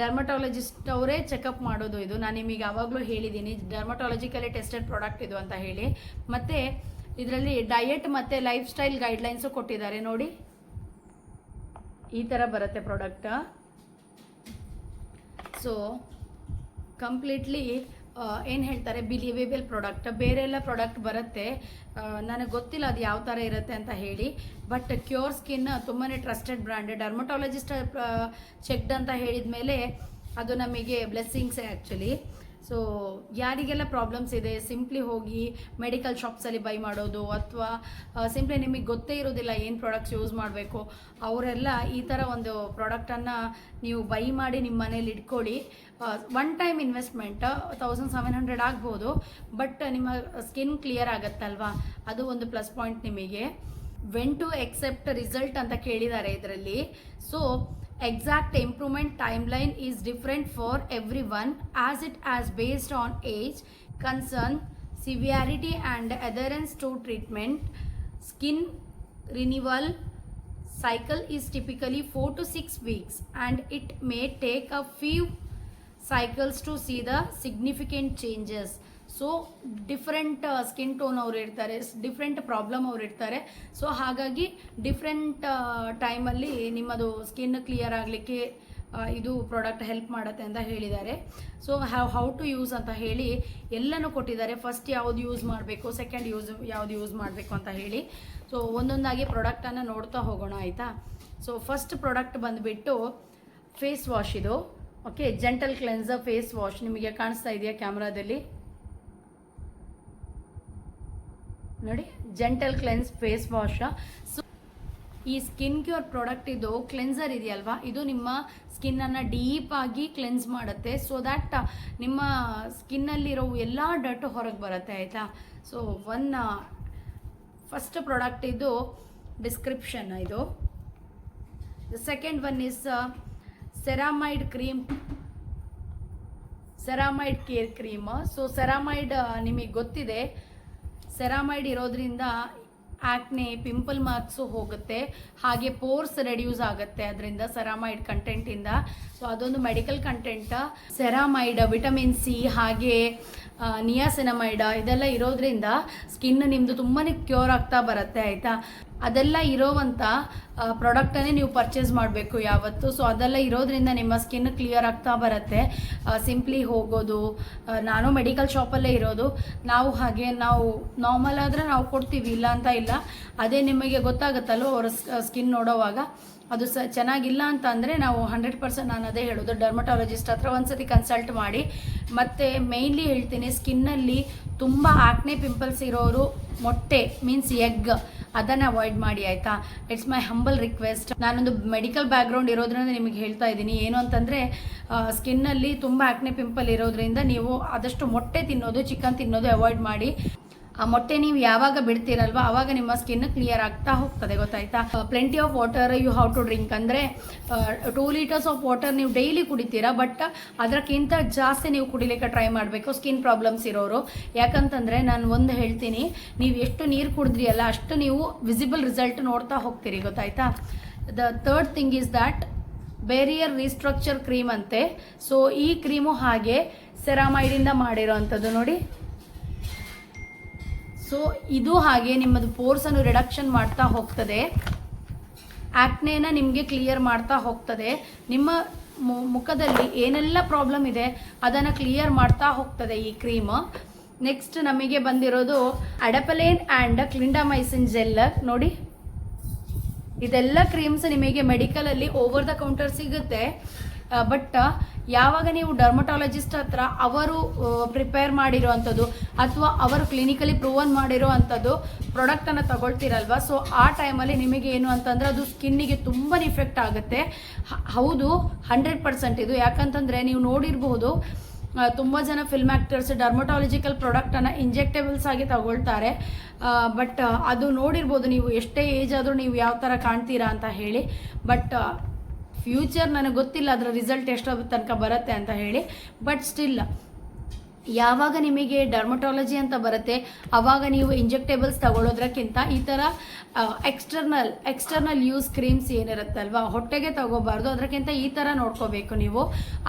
ಡರ್ಮಟಾಲಜಿಸ್ಟ್ ಅವರೇ ಚೆಕಪ್ ಮಾಡೋದು ಇದು. ನಾನು ನಿಮಗೆ ಯಾವಾಗಲೂ ಹೇಳಿದ್ದೀನಿ ಡರ್ಮಟಾಲಜಿಕಲಿ ಟೆಸ್ಟೆಡ್ ಪ್ರಾಡಕ್ಟ್ ಇದು ಅಂತ ಹೇಳಿ. ಮತ್ತು ಇದರಲ್ಲಿ ಡಯೆಟ್ ಮತ್ತು ಲೈಫ್ ಸ್ಟೈಲ್ ಗೈಡ್ಲೈನ್ಸು ಕೊಟ್ಟಿದ್ದಾರೆ. ನೋಡಿ. ಈ ಥರ ಬರುತ್ತೆ ಪ್ರಾಡಕ್ಟ ಸೊ ಕಂಪ್ಲೀಟ್ಲಿ ಏನು ಹೇಳ್ತಾರೆ? ಬಿಲಿವೇಬಲ್ ಪ್ರಾಡಕ್ಟ್ ಬೇರೆ ಎಲ್ಲ ಪ್ರಾಡಕ್ಟ್ ಬರುತ್ತೆ. ನನಗೆ ಗೊತ್ತಿಲ್ಲ ಅದು ಯಾವ ಥರ ಇರುತ್ತೆ ಅಂತ ಹೇಳಿ. ಬಟ್ ಕ್ಯೂರ್ ಸ್ಕಿನ್ ತುಂಬಾ ಟ್ರಸ್ಟೆಡ್ ಬ್ರ್ಯಾಂಡ್ ಡರ್ಮಟಾಲಜಿಸ್ಟ್ ಚೆಕ್ಡ್ ಅಂತ ಹೇಳಿದ ಮೇಲೆ ಅದು ನಮಗೆ ಬ್ಲೆಸ್ಸಿಂಗ್ಸೇ ಆ್ಯಕ್ಚುಲಿ ಸೊ ಯಾರಿಗೆಲ್ಲ ಪ್ರಾಬ್ಲಮ್ಸ್ ಇದೆ ಸಿಂಪ್ಲಿ ಹೋಗಿ ಮೆಡಿಕಲ್ ಶಾಪ್ಸಲ್ಲಿ ಬೈ ಮಾಡೋದು ಅಥವಾ ಸಿಂಪ್ಲಿ ನಿಮಗೆ ಗೊತ್ತೇ ಇರೋದಿಲ್ಲ ಏನು ಪ್ರಾಡಕ್ಟ್ಸ್ ಯೂಸ್ ಮಾಡಬೇಕು, ಅವರೆಲ್ಲ ಈ ಥರ ಒಂದು ಪ್ರಾಡಕ್ಟನ್ನು ನೀವು ಬೈ ಮಾಡಿ ನಿಮ್ಮ ಮನೇಲಿ ಇಟ್ಕೊಳ್ಳಿ. One time investment thousand seven hundred ಆಗ್ಬೋದು ಬಟ್ ನಿಮ್ಮ ಸ್ಕಿನ್ ಕ್ಲಿಯರ್ ಆಗುತ್ತಲ್ವಾ? ಅದು ಒಂದು ಪ್ಲಸ್ ಪಾಯಿಂಟ್ ನಿಮಗೆ. ವೆನ್ ಟು ಎಕ್ಸೆಪ್ಟ್ ರಿಸಲ್ಟ್ ಅಂತ ಕೇಳಿದ್ದಾರೆ ಇದರಲ್ಲಿ. So exact improvement timeline is different for everyone as it as based on age concern severity and adherence to treatment. Skin renewal cycle is typically 4 to 6 weeks and it may take a few cycles to see the significant changes so different skin tone ಅವ್ರು ಇರ್ತಾರೆ different problem ಅವ್ರು ಇರ್ತಾರೆ. So ಹಾಗಾಗಿ different ಟೈಮಲ್ಲಿ ನಿಮ್ಮದು skin clear ಆಗಲಿಕ್ಕೆ ಇದು product help ಮಾಡುತ್ತೆ ಅಂತ ಹೇಳಿದ್ದಾರೆ. So have how to use ಅಂತ ಹೇಳಿ ಎಲ್ಲನೂ ಕೊಟ್ಟಿದ್ದಾರೆ. ಫಸ್ಟ್ ಯಾವ್ದು ಯೂಸ್ ಮಾಡಬೇಕು ಸೆಕೆಂಡ್ ಯೂಸ್ ಯಾವ್ದು ಯೂಸ್ ಮಾಡಬೇಕು ಅಂತ ಹೇಳಿ. ಸೊ ಒಂದೊಂದಾಗಿ ಪ್ರಾಡಕ್ಟನ್ನು ನೋಡ್ತಾ ಹೋಗೋಣ ಆಯಿತಾ? ಸೊ ಫಸ್ಟ್ ಪ್ರಾಡಕ್ಟ್ ಬಂದುಬಿಟ್ಟು ಫೇಸ್ ವಾಶ್ ಇದು. Okay gentle cleanser face wash ನಿಮಗೆ ಕಾಣಿಸ್ತಾ ಇದೆಯಾ ಕ್ಯಾಮ್ರಾದಲ್ಲಿ ನೋಡಿ gentle cleanse face wash so ಈ ಸ್ಕಿನ್ ಕ್ಯೂರ್ ಪ್ರಾಡಕ್ಟ್ ಇದು ಕ್ಲೆನ್ಸರ್ ಇದೆಯಲ್ವಾ? ಇದು ನಿಮ್ಮ ಸ್ಕಿನ್ನನ್ನು ಡೀಪ್ ಆಗಿ ಕ್ಲೆನ್ಸ್ ಮಾಡುತ್ತೆ. ಸೊ ದ್ಯಾಟ್ ನಿಮ್ಮ ಸ್ಕಿನ್ನಲ್ಲಿರೋ ಎಲ್ಲ ಡಟ್ ಹೊರಗೆ ಬರುತ್ತೆ, ಆಯಿತಾ? ಸೊ ಒನ್ ಫಸ್ಟ್ ಪ್ರಾಡಕ್ಟ್ ಇದು ಡಿಸ್ಕ್ರಿಪ್ಷನ್ ಇದು. Second one is ceramide cream ceramide care cream so ceramide ನಿಮಗೆ ಗೊತ್ತಿದೆ. ಸೆರಾಮೈಡ್ ಇರೋದ್ರಿಂದ ಆಕ್ನೆ, ಪಿಂಪಲ್ ಮಾರ್ಕ್ಸು ಹೋಗುತ್ತೆ. ಹಾಗೆ ಪೋರ್ಸ್ ರೆಡ್ಯೂಸ್ ಆಗುತ್ತೆ ಅದರಿಂದ ಸೆರಾಮೈಡ್ ಕಂಟೆಂಟಿಂದ. ಸೊ ಅದೊಂದು ಮೆಡಿಕಲ್ ಕಂಟೆಂಟ. ಸೆರಾಮೈಡ್, ವಿಟಮಿನ್ ಸಿ, ಹಾಗೆ ನಿಯಾಸೆನಮೈಡ ಇದೆಲ್ಲ ಇರೋದ್ರಿಂದ ಸ್ಕಿನ್ ನಿಮ್ಮದು ತುಂಬಾ ಕ್ಯೂರ್ ಆಗ್ತಾ ಬರುತ್ತೆ, ಆಯಿತಾ? ಅದೆಲ್ಲ ಇರೋವಂಥ ಪ್ರಾಡಕ್ಟನ್ನೇ ನೀವು ಪರ್ಚೇಸ್ ಮಾಡಬೇಕು ಯಾವತ್ತು. ಸೊ ಅದೆಲ್ಲ ಇರೋದ್ರಿಂದ ನಿಮ್ಮ ಸ್ಕಿನ್ ಕ್ಲಿಯರ್ ಆಗ್ತಾ ಬರುತ್ತೆ. ಸಿಂಪ್ಲಿ ಹೋಗೋದು ನಾನು ಮೆಡಿಕಲ್ ಶಾಪಲ್ಲೇ ಇರೋದು. ನಾವು ಹಾಗೆ, ನಾವು ನಾರ್ಮಲ್ ಆದರೆ ನಾವು ಕೊಡ್ತೀವಿ, ಇಲ್ಲ ಅಂತ ಇಲ್ಲ. ಅದೇ ನಿಮಗೆ ಗೊತ್ತಾಗುತ್ತಲ್ವ ಅವರ ಸ್ಕಿನ್ ನೋಡೋವಾಗ? ಅದು ಸ, ಚೆನ್ನಾಗಿಲ್ಲ ಅಂತ ಅಂದರೆ ನಾವು ಹಂಡ್ರೆಡ್ ಪರ್ಸೆಂಟ್ ನಾನು ಅದೇ ಹೇಳೋದು. ಡರ್ಮಟಾಲಜಿಸ್ಟ್ ಹತ್ರ ಒಂದ್ಸತಿ ಕನ್ಸಲ್ಟ್ ಮಾಡಿ. ಮತ್ತು ಮೇಯ್ನ್ಲಿ ಹೇಳ್ತೀನಿ ಸ್ಕಿನ್ನಲ್ಲಿ ತುಂಬ ಆಕ್ನೆ ಪಿಂಪಲ್ಸ್ ಇರೋರು ಮೊಟ್ಟೆ ಮೀನ್ಸ್ ಎಗ್ ಅದನ್ನು ಅವಾಯ್ಡ್ ಮಾಡಿ, ಆಯಿತಾ? ಇಟ್ಸ್ ಮೈ ಹಂಬಲ್ ರಿಕ್ವೆಸ್ಟ್ ನಾನೊಂದು ಮೆಡಿಕಲ್ ಬ್ಯಾಕ್ಗ್ರೌಂಡ್ ಇರೋದ್ರಿಂದ ನಿಮಗೆ ಹೇಳ್ತಾ ಇದ್ದೀನಿ. ಏನು ಅಂತಂದರೆ ಸ್ಕಿನ್ನಲ್ಲಿ ತುಂಬ ಆಕ್ನೆ ಪಿಂಪಲ್ ಇರೋದ್ರಿಂದ ನೀವು ಆದಷ್ಟು ಮೊಟ್ಟೆ ತಿನ್ನೋದು, ಚಿಕನ್ ತಿನ್ನೋದು ಅವಾಯ್ಡ್ ಮಾಡಿ. ಆ ಮೊಟ್ಟೆ ನೀವು ಯಾವಾಗ ಬಿಡ್ತೀರಲ್ವಾ ಆವಾಗ ನಿಮ್ಮ ಸ್ಕಿನ್ ಕ್ಲಿಯರ್ ಆಗ್ತಾ ಹೋಗ್ತದೆ, ಗೊತ್ತಾಯ್ತಾ? Plenty of water you how to drink ಅಂದರೆ ಟೂ ಲೀಟರ್ಸ್ ಆಫ್ ವಾಟರ್ ನೀವು ಡೈಲಿ ಕುಡಿತೀರಾ ಬಟ್ ಅದಕ್ಕಿಂತ ಜಾಸ್ತಿ ನೀವು ಕುಡಿಲಿಕ್ಕೆ ಟ್ರೈ ಮಾಡಬೇಕು ಸ್ಕಿನ್ ಪ್ರಾಬ್ಲಮ್ಸ್ ಇರೋರು. ಯಾಕಂತಂದರೆ, ನಾನು ಒಂದು ಹೇಳ್ತೀನಿ, ನೀವು ಎಷ್ಟು ನೀರು ಕುಡಿದ್ರಿ ಅಲ್ಲ ಅಷ್ಟು ನೀವು ವಿಸಿಬಲ್ ರಿಸಲ್ಟ್ ನೋಡ್ತಾ ಹೋಗ್ತೀರಿ, ಗೊತ್ತಾಯ್ತಾ? The third thing is that barrier restructure cream ಅಂತೆ. ಸೊ ಈ ಕ್ರೀಮು ಹಾಗೆ ಸೆರಾಮೈಡಿಂದ ಮಾಡಿರೋ ಅಂಥದ್ದು ನೋಡಿ. ಸೊ ಇದು ಹಾಗೆ ನಿಮ್ಮದು ಪೋರ್ಸನ್ನು ರಿಡಕ್ಷನ್ ಮಾಡ್ತಾ ಹೋಗ್ತದೆ. ಆಕ್ನೇನ ನಿಮಗೆ ಕ್ಲಿಯರ್ ಮಾಡ್ತಾ ಹೋಗ್ತದೆ. ನಿಮ್ಮ ಮುಖದಲ್ಲಿ ಏನೆಲ್ಲ ಪ್ರಾಬ್ಲಮ್ ಇದೆ, ಅದನ್ನು ಕ್ಲಿಯರ್ ಮಾಡ್ತಾ ಹೋಗ್ತದೆ ಈ ಕ್ರೀಮ್ ನೆಕ್ಸ್ಟ್ ನಮಗೆ ಬಂದಿರೋದು ಅಡಪಲೇನ್ ಆ್ಯಂಡ್ ಕ್ಲಿಂಡಮೈಸಿನ್ ಜೆಲ್ ನೋಡಿ. ಇದೆಲ್ಲ ಕ್ರೀಮ್ಸ್ ನಿಮಗೆ ಮೆಡಿಕಲಲ್ಲಿ ಓವರ್ ದ ಕೌಂಟರ್ ಸಿಗುತ್ತೆ. ಬಟ್ ಯಾವಾಗ ನೀವು ಡರ್ಮಟಾಲಜಿಸ್ಟ್ ಹತ್ರ ಅವರು ಪ್ರಿಪೇರ್ ಮಾಡಿರೋ ಅಂಥದ್ದು ಅಥವಾ ಅವರು ಕ್ಲಿನಿಕಲಿ ಪ್ರೂವನ್ ಮಾಡಿರೋ ಅಂಥದ್ದು ಪ್ರಾಡಕ್ಟನ್ನು ತಗೊಳ್ತೀರಲ್ವ? ಸೊ ಆ ಟೈಮಲ್ಲಿ ನಿಮಗೆ ಏನು ಅಂತಂದರೆ ಅದು ಸ್ಕಿನ್ನಿಗೆ ತುಂಬ ಇಫೆಕ್ಟ್ ಆಗುತ್ತೆ. ಹೌದು ಹಂಡ್ರೆಡ್ ಪರ್ಸೆಂಟ್ ಇದು. ಯಾಕಂತಂದರೆ ನೀವು ನೋಡಿರಬಹುದು ತುಂಬ ಜನ ಫಿಲ್ಮ್ ಆ್ಯಕ್ಟರ್ಸ್ ಡರ್ಮಟಾಲಜಿಕಲ್ ಪ್ರಾಡಕ್ಟನ್ನು ಇಂಜೆಕ್ಟೇಬಲ್ಸ್ ಆಗಿ ತಗೊಳ್ತಾರೆ. ಬಟ್ ಅದು ನೋಡಿರ್ಬೋದು ನೀವು ಎಷ್ಟೇ ಏಜ್ ಆದರೂ ನೀವು ಯಾವ ಥರ ಕಾಣ್ತೀರಾ ಅಂತ ಹೇಳಿ. ಬಟ್ ಫ್ಯೂಚರ್ ನನಗೆ ಗೊತ್ತಿಲ್ಲ ಅದರ ರಿಸಲ್ಟ್ ಎಷ್ಟು ತನಕ ಬರುತ್ತೆ ಅಂತ ಹೇಳಿ ಬಟ್ ಸ್ಟಿಲ್ ಯಾವಾಗ ನಿಮಗೆ ಡರ್ಮಟಾಲಜಿ ಅಂತ ಬರುತ್ತೆ ಆವಾಗ ನೀವು ಇಂಜೆಕ್ಟೇಬಲ್ಸ್ ತಗೊಳ್ಳೋದ್ರಕ್ಕಿಂತ ಈ ಥರ ಎಕ್ಸ್ಟರ್ನಲ್ ಎಕ್ಸ್ಟರ್ನಲ್ ಯೂಸ್ ಕ್ರೀಮ್ಸ್ ಏನಿರುತ್ತಲ್ವಾ, ಹೊಟ್ಟೆಗೆ ತಗೋಬಾರ್ದು ಅದಕ್ಕಿಂತ ಈ ಥರ ನೋಡ್ಕೋಬೇಕು ನೀವು.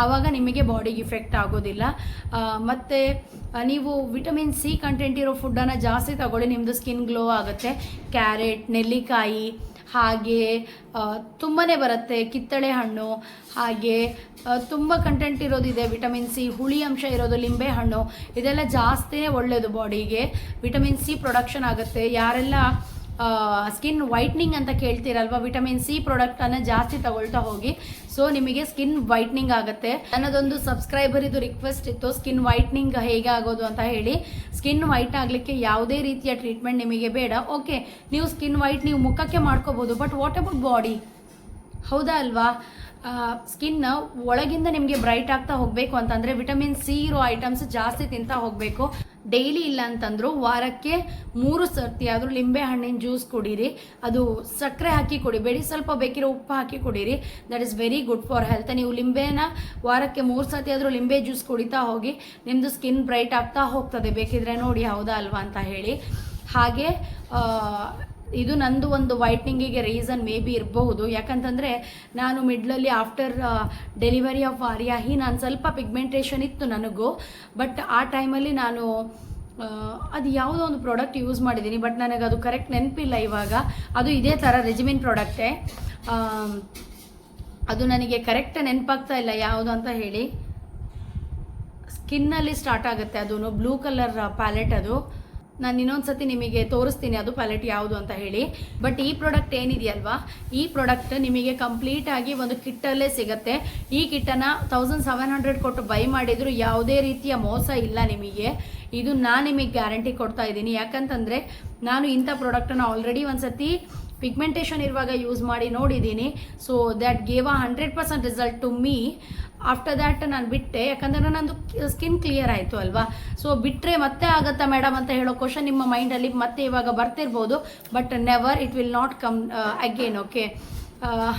ಆವಾಗ ನಿಮಗೆ ಬಾಡಿಗೆ ಇಫೆಕ್ಟ್ ಆಗೋದಿಲ್ಲ. ಮತ್ತು ಮತ್ತೆ ನೀವು ವಿಟಮಿನ್ ಸಿ ಕಂಟೆಂಟ್ ಇರೋ ಫುಡ್ಡನ್ನು ಜಾಸ್ತಿ ತಗೊಳ್ಳಿ ನಿಮ್ಮದು ಸ್ಕಿನ್ ಗ್ಲೋ ಆಗುತ್ತೆ. ಕ್ಯಾರೆಟ್ ನೆಲ್ಲಿಕಾಯಿ ಹಾಗೆ ತುಂಬಾ ಬರುತ್ತೆ ಕಿತ್ತಳೆ ಹಣ್ಣು. ಹಾಗೆ ತುಂಬ ಕಂಟೆಂಟ್ ಇರೋದಿದೆ ವಿಟಮಿನ್ ಸಿ ಹುಳಿ ಅಂಶ ಇರೋದು ಲಿಂಬೆ ಹಣ್ಣು. ಇದೆಲ್ಲ ಜಾಸ್ತಿನೇ ಒಳ್ಳೆಯದು ಬಾಡಿಗೆ ವಿಟಮಿನ್ ಸಿ ಪ್ರೊಡಕ್ಷನ್ ಆಗುತ್ತೆ. ಯಾರೆಲ್ಲ ಸ್ಕಿನ್ ವೈಟ್ನಿಂಗ್ ಅಂತ ಕೇಳ್ತೀರಲ್ವ? ವಿಟಮಿನ್ ಸಿ ಪ್ರಾಡಕ್ಟನ್ನು ಜಾಸ್ತಿ ತಗೊಳ್ತಾ ಹೋಗಿ. ಸೊ ನಿಮಗೆ ಸ್ಕಿನ್ ವೈಟ್ನಿಂಗ್ ಆಗುತ್ತೆ. ನನ್ನದೊಂದು ಸಬ್ಸ್ಕ್ರೈಬರ್ ಇದು ರಿಕ್ವೆಸ್ಟ್ ಇತ್ತು ಸ್ಕಿನ್ ವೈಟ್ನಿಂಗ್ ಹೇಗೆ ಆಗೋದು ಅಂತ ಹೇಳಿ. ಸ್ಕಿನ್ ವೈಟ್ ಆಗಲಿಕ್ಕೆ ಯಾವುದೇ ರೀತಿಯ ಟ್ರೀಟ್ಮೆಂಟ್ ನಿಮಗೆ ಬೇಡ. ಓಕೆ ನೀವು ಸ್ಕಿನ್ ವೈಟ್ ನೀವು ಮುಖಕ್ಕೆ ಮಾಡ್ಕೋಬೋದು ಬಟ್ ವಾಟ್ ಅಬೌಟ್ ಬಾಡಿ ಹೌದಾ ಅಲ್ವಾ? ಸ್ಕಿನ್ ಒಳಗಿಂದ ನಿಮಗೆ ಬ್ರೈಟ್ ಆಗ್ತಾ ಹೋಗಬೇಕು ಅಂತಂದರೆ ವಿಟಮಿನ್ ಸಿ ಇರೋ ಐಟಮ್ಸ್ ಜಾಸ್ತಿ ತಿಂತಾ ಹೋಗಬೇಕು. ಡೈಲಿ ಇಲ್ಲ ಅಂತಂದ್ರು ವಾರಕ್ಕೆ ಮೂರು ಸರ್ತಿ ಆದರೂ ಲಿಂಬೆ ಹಣ್ಣಿನ ಜ್ಯೂಸ್ ಕುಡೀರಿ. ಅದು ಸಕ್ಕರೆ ಹಾಕಿ ಕುಡಿಬೇಡಿ, ಸ್ವಲ್ಪ ಬೇಕಿರೋ ಉಪ್ಪು ಹಾಕಿ ಕುಡೀರಿ. That is very good for health ನೀವು ಲಿಂಬೆನ ವಾರಕ್ಕೆ ಮೂರು ಸರ್ತಿ ಆದರೂ ಲಿಂಬೆ ಜ್ಯೂಸ್ ಕುಡಿತಾ ಹೋಗಿ ನಿಮ್ಮದು ಸ್ಕಿನ್ ಬ್ರೈಟ್ ಆಗ್ತಾ ಹೋಗ್ತದೆ. ಬೇಕಿದ್ರೆ ನೋಡಿ, ಹೌದಾ ಅಲ್ವಾ ಅಂತ ಹೇಳಿ. ಹಾಗೆ ಇದು ನಂದು ಒಂದು ವೈಟ್ನಿಂಗಿಗೆ ರೀಸನ್ ಮೇ ಬಿ ಇರಬಹುದು. ಯಾಕಂತಂದರೆ, ನಾನು ಮಿಡ್ಲಲ್ಲಿ ಆಫ್ಟರ್ ಡೆಲಿವರಿ ಆಫ್ ಆರ್ಯಾಹಿ ನಾನು ಸ್ವಲ್ಪ ಪಿಗ್ಮೆಂಟೇಷನ್ ಇತ್ತು ನನಗೂ. ಬಟ್ ಆ ಟೈಮಲ್ಲಿ ನಾನು ಅದು ಯಾವುದೋ ಒಂದು ಪ್ರಾಡಕ್ಟ್ ಯೂಸ್ ಮಾಡಿದ್ದೀನಿ. ಬಟ್ ನನಗೆ ಅದು ಕರೆಕ್ಟ್ ನೆನಪಿಲ್ಲ ಇವಾಗ. ಅದು ಇದೇ ಥರ ರೆಜಿಮಿನ್ ಪ್ರಾಡಕ್ಟೇ ಅದು ನನಗೆ ಕರೆಕ್ಟ್ ನೆನಪಾಗ್ತಾ ಇಲ್ಲ ಯಾವುದು ಅಂತ ಹೇಳಿ. ಸ್ಕಿನ್ನಲ್ಲಿ ಸ್ಟಾರ್ಟ್ ಆಗುತ್ತೆ. ಅದು ಬ್ಲೂ ಕಲರ್ ಪ್ಯಾಲೆಟ್ ಅದು. ನಾನು ಇನ್ನೊಂದು ಸತಿ ನಿಮಗೆ ತೋರಿಸ್ತೀನಿ ಅದು ಪ್ಯಾಲೆಟ್ ಯಾವುದು ಅಂತ ಹೇಳಿ. ಬಟ್ ಈ ಪ್ರಾಡಕ್ಟ್ ಏನಿದೆಯಲ್ವಾ? ಈ ಪ್ರಾಡಕ್ಟ್ ನಿಮಗೆ ಕಂಪ್ಲೀಟ್ ಆಗಿ ಒಂದು ಕಿಟ್ಟಲ್ಲೇ ಸಿಗುತ್ತೆ. ಈ ಕಿಟ್ಟನ್ನು ತೌಸಂಡ್ ಸೆವೆನ್ ಹಂಡ್ರೆಡ್ ಕೊಟ್ಟು ಬೈ ಮಾಡಿದ್ರು ಯಾವುದೇ ರೀತಿಯ ಮೋಸ ಇಲ್ಲ ನಿಮಗೆ. ಇದು ನಾನು ನಿಮಗೆ ಗ್ಯಾರಂಟಿ ಕೊಡ್ತಾ ಇದ್ದೀನಿ. ಯಾಕಂತಂದರೆ, ನಾನು ಇಂಥ ಪ್ರಾಡಕ್ಟನ್ನು ಆಲ್ರೆಡಿ ಒಂದು ಸತಿ ಪಿಗ್ಮೆಂಟೇಷನ್ ಇರುವಾಗ ಯೂಸ್ ಮಾಡಿ ನೋಡಿದ್ದೀನಿ. So that gave a hundred percent result to me after that ನಾನು ಬಿಟ್ಟೆ. ಯಾಕಂದರೆ ನಂದು ಸ್ಕಿನ್ ಕ್ಲಿಯರ್ ಆಯಿತು ಅಲ್ವಾ? ಸೊ ಬಿಟ್ಟರೆ ಮತ್ತೆ ಆಗುತ್ತಾ ಮೇಡಮ್ ಅಂತ ಹೇಳೋ ಕ್ವಶನ್ ನಿಮ್ಮ ಮೈಂಡಲ್ಲಿ ಮತ್ತೆ ಇವಾಗ ಬರ್ತಿರ್ಬೋದು. But never it will not come again okay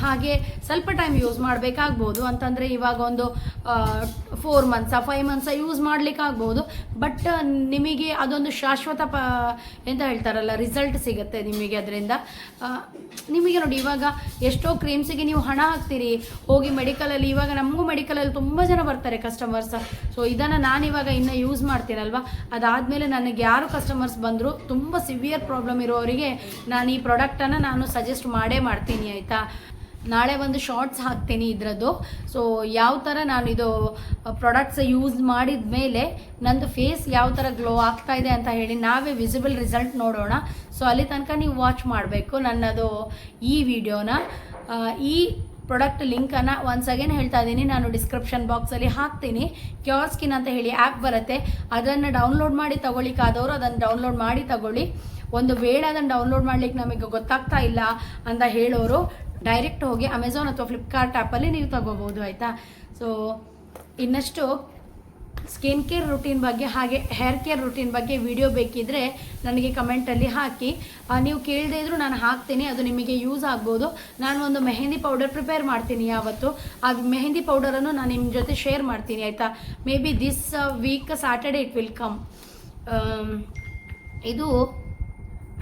ಹಾಗೆ ಸ್ವಲ್ಪ ಟೈಮ್ ಯೂಸ್ ಮಾಡಬೇಕಾಗ್ಬೋದು. ಅಂತಂದರೆ ಇವಾಗ ಒಂದು four months five months use ಮಾಡಲಿಕ್ಕಾಗ್ಬೋದು. But ನಿಮಗೆ ಅದೊಂದು ಶಾಶ್ವತ ಪ, ಎಂತ ಹೇಳ್ತಾರಲ್ಲ ರಿಸಲ್ಟ್ ಸಿಗುತ್ತೆ ನಿಮಗೆ ಅದರಿಂದ. ನಿಮಗೆ ನೋಡಿ, ಇವಾಗ ಎಷ್ಟೋ ಕ್ರೀಮ್ಸಿಗೆ ನೀವು ಹಣ ಹಾಕ್ತೀರಿ. ಹೋಗಿ ಮೆಡಿಕಲಲ್ಲಿ ಇವಾಗ ನಮಗೂ ಮೆಡಿಕಲಲ್ಲಿ ತುಂಬ ಜನ ಬರ್ತಾರೆ ಕಸ್ಟಮರ್ಸ್ ಸೊ ಇದನ್ನು ನಾನಿವಾಗ ಇನ್ನು ಯೂಸ್ ಮಾಡ್ತೀನಲ್ವ? ಅದಾದಮೇಲೆ ನನಗೆ ಯಾರು ಕಸ್ಟಮರ್ಸ್ ಬಂದರೂ, ತುಂಬ ಸಿವಿಯರ್ ಪ್ರಾಬ್ಲಮ್ ಇರೋರಿಗೆ ನಾನು ಈ ಪ್ರಾಡಕ್ಟನ್ನು ನಾನು ಸಜೆಸ್ಟ್ ಮಾಡೇ ಮಾಡ್ತೀನಿ, ಆಯಿತಾ? ನಾಳೆ ಒಂದು ಶಾರ್ಟ್ಸ್ ಹಾಕ್ತೀನಿ ಇದರದ್ದು. ಸೊ ಯಾವ ಥರ ನಾನು ಇದು ಪ್ರಾಡಕ್ಟ್ಸ್ ಯೂಸ್ ಮಾಡಿದ ಮೇಲೆ ನಂದು ಫೇಸ್ ಯಾವ ಥರ ಗ್ಲೋ ಆಗ್ತಾ ಇದೆ ಅಂತ ಹೇಳಿ ನಾವೇ ವಿಸಿಬಲ್ ರಿಸಲ್ಟ್ ನೋಡೋಣ. ಸೊ ಅಲ್ಲಿ ತನಕ ನೀವು ವಾಚ್ ಮಾಡಬೇಕು ನನ್ನದು ಈ ವಿಡಿಯೋನ ಈ ಪ್ರಾಡಕ್ಟ್ ಲಿಂಕನ್ನು ಒನ್ಸ್ ಅಗೇನ್ ಹೇಳ್ತಾ ಇದ್ದೀನಿ. ನಾನು ಡಿಸ್ಕ್ರಿಪ್ಷನ್ ಬಾಕ್ಸಲ್ಲಿ ಹಾಕ್ತೀನಿ. ಕ್ಯೋಸ್ಕಿನ್ ಸ್ಕಿನ್ ಅಂತ ಹೇಳಿ ಆ್ಯಪ್ ಬರುತ್ತೆ. ಅದನ್ನು ಡೌನ್ಲೋಡ್ ಮಾಡಿ ತಗೊಳ್ಳಿಕ್ಕಾದವರು ಅದನ್ನು ಡೌನ್ಲೋಡ್ ಮಾಡಿ ತಗೊಳ್ಳಿ. ಒಂದು ವೇಳೆ ಅದನ್ನು ಡೌನ್ಲೋಡ್ ಮಾಡ್ಲಿಕ್ಕೆ ನಮಗೆ ಗೊತ್ತಾಗ್ತಾ ಇಲ್ಲ ಅಂತ ಹೇಳೋರು ಡೈರೆಕ್ಟ್ ಹೋಗಿ ಅಮೆಝಾನ್ ಅಥವಾ ಫ್ಲಿಪ್ಕಾರ್ಟ್ ಆ್ಯಪಲ್ಲಿ ನೀವು ತಗೋಬೋದು, ಆಯಿತಾ? ಸೊ ಇನ್ನಷ್ಟು ಸ್ಕಿನ್ ಕೇರ್ ರುಟೀನ್ ಬಗ್ಗೆ ಹಾಗೆ ಹೇರ್ ಕೇರ್ ರುಟೀನ್ ಬಗ್ಗೆ ವಿಡಿಯೋ ಬೇಕಿದ್ದರೆ ನನಗೆ ಕಮೆಂಟಲ್ಲಿ ಹಾಕಿ. ನೀವು ಕೇಳದೇ ಇದ್ರೂ ನಾನು ಹಾಕ್ತೀನಿ, ಅದು ನಿಮಗೆ ಯೂಸ್ ಆಗ್ಬೋದು. ನಾನು ಒಂದು ಮೆಹಂದಿ ಪೌಡರ್ ಪ್ರಿಪೇರ್ ಮಾಡ್ತೀನಿ ಯಾವತ್ತು. ಆ ಮೆಹಂದಿ ಪೌಡರನ್ನು ನಾನು ನಿಮ್ಮ ಜೊತೆ ಶೇರ್ ಮಾಡ್ತೀನಿ, ಆಯಿತಾ? Maybe this week Saturday it will come ಇದು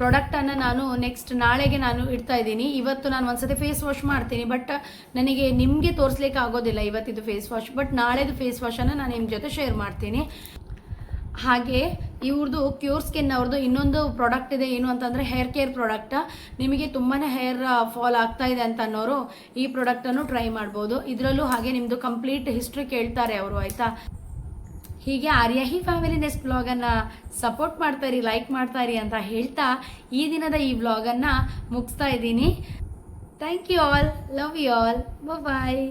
ಪ್ರಾಡಕ್ಟನ್ನು ನಾನು ನೆಕ್ಸ್ಟ್ ನಾಳೆಗೆ ನಾನು ಇಡ್ತಾ ಇದ್ದೀನಿ. ಇವತ್ತು ನಾನು ಒಂದ್ಸತಿ ಫೇಸ್ ವಾಶ್ ಮಾಡ್ತೀನಿ ಬಟ್ ನನಗೆ ನಿಮಗೆ ತೋರಿಸ್ಲಿಕ್ಕೆ ಆಗೋದಿಲ್ಲ ಇವತ್ತಿದು ಫೇಸ್ ವಾಶ್ ಬಟ್ ನಾಳೆದು ಫೇಸ್ ವಾಶನ್ನು ನಾನು ನಿಮ್ಮ ಜೊತೆ ಶೇರ್ ಮಾಡ್ತೀನಿ. ಹಾಗೆ ಇವ್ರದ್ದು ಕ್ಯೂರ್ ಸ್ಕಿನ್ ಅವ್ರದ್ದು ಇನ್ನೊಂದು ಪ್ರಾಡಕ್ಟ್ ಇದೆ, ಏನು ಅಂತಂದರೆ ಹೇರ್ ಕೇರ್ ಪ್ರಾಡಕ್ಟ್ ನಿಮಗೆ ತುಂಬಾ ಹೇರ್ ಫಾಲ್ ಆಗ್ತಾ ಇದೆ ಅಂತ ಅನ್ನೋರು ಈ ಪ್ರಾಡಕ್ಟನ್ನು ಟ್ರೈ ಮಾಡ್ಬೋದು. ಇದರಲ್ಲೂ ಹಾಗೆ ನಿಮ್ಮದು ಕಂಪ್ಲೀಟ್ ಹಿಸ್ಟ್ರಿ ಕೇಳ್ತಾರೆ ಅವರು, ಆಯಿತಾ? ಹೀಗೆ ಆರ್ಯಾಹಿ ಫ್ಯಾಮಿಲಿ ನೆಕ್ಸ್ಟ್ ಬ್ಲಾಗನ್ನು ಸಪೋರ್ಟ್ ಮಾಡ್ತಾರಿ ಲೈಕ್ ಮಾಡ್ತಾರಿ ಅಂತ ಹೇಳ್ತಾ ಈ ದಿನದ ಈ ಬ್ಲಾಗನ್ನು ಮುಗಿಸ್ತಾ ಇದ್ದೀನಿ. Thank you all love you all bye